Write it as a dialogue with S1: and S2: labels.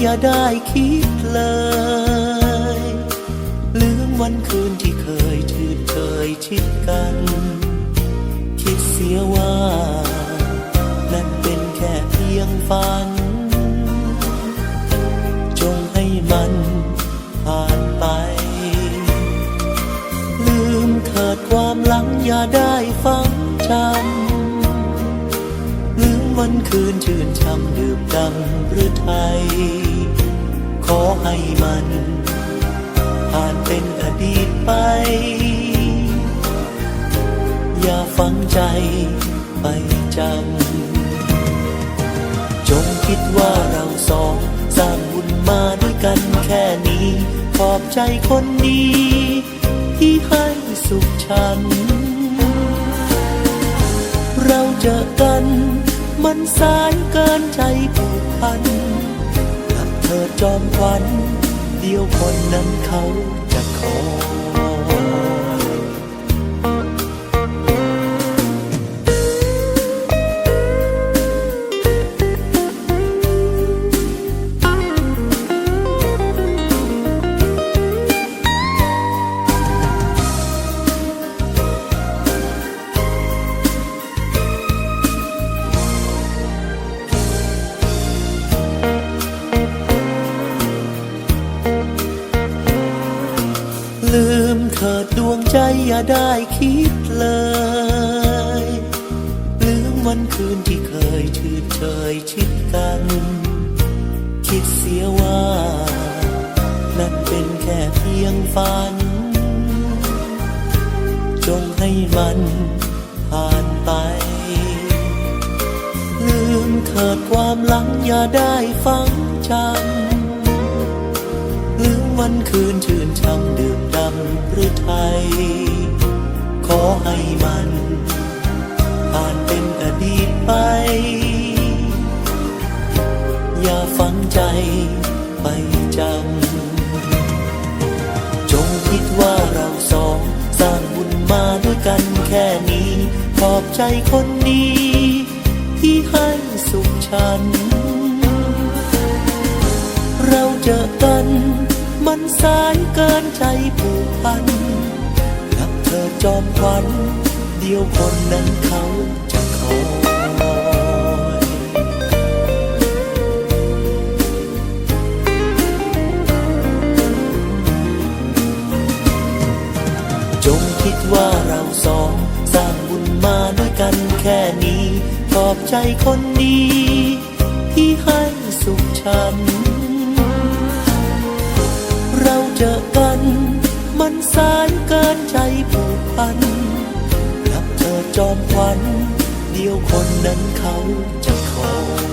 S1: อย่าได้คิดเลยลืมวันคืนที่เคยชื่นเคยชิดกัน คิดเสียว่า นั่นเป็นแค่เพียงฝัน คืนชื่นช่ำดื่มดำหรือไทย ขอให้มัน ผ่านเป็นอดีตไป อย่าฝังใจไปจำจงคิดว่าเราสองสร้างบุญมาด้วยกันแค่นี้ ขอบใจคนดีที่ให้สุขฉัน เราเจอกัน มันสายเกินใจผูกพันกับเธอจอมควันเดียวคนนั้นเขาจะขอ เถิดดวงใจอย่าได้คิดเลยลืมวันคืนที่เคยชื่นเชยชิดกัน คิดเสียว่า นั่นเป็นแค่เพียงฝัน จงให้มันผ่านไป ลืมเถิดความหลังอย่าได้ฟังจำลืมวันคืนชื่ ไปจำจงคิดว่าเราสองสร้างบุญมาด้วยกันแค่นี้ ขอบใจคนดีที่ให้สุขฉัน เราเจอกัน มันสายเกินใจผูกพันกับเธอจอมควันเดียวคนนั้นเขาจะคอ มาด้วยกันแค่นี้ ขอบใจคนดี ที่ให้สุขฉัน เราเจอกัน มันสายเกินใจผูกพันรับเธอจอมควันเดียวคนนั้นเขาจะขอ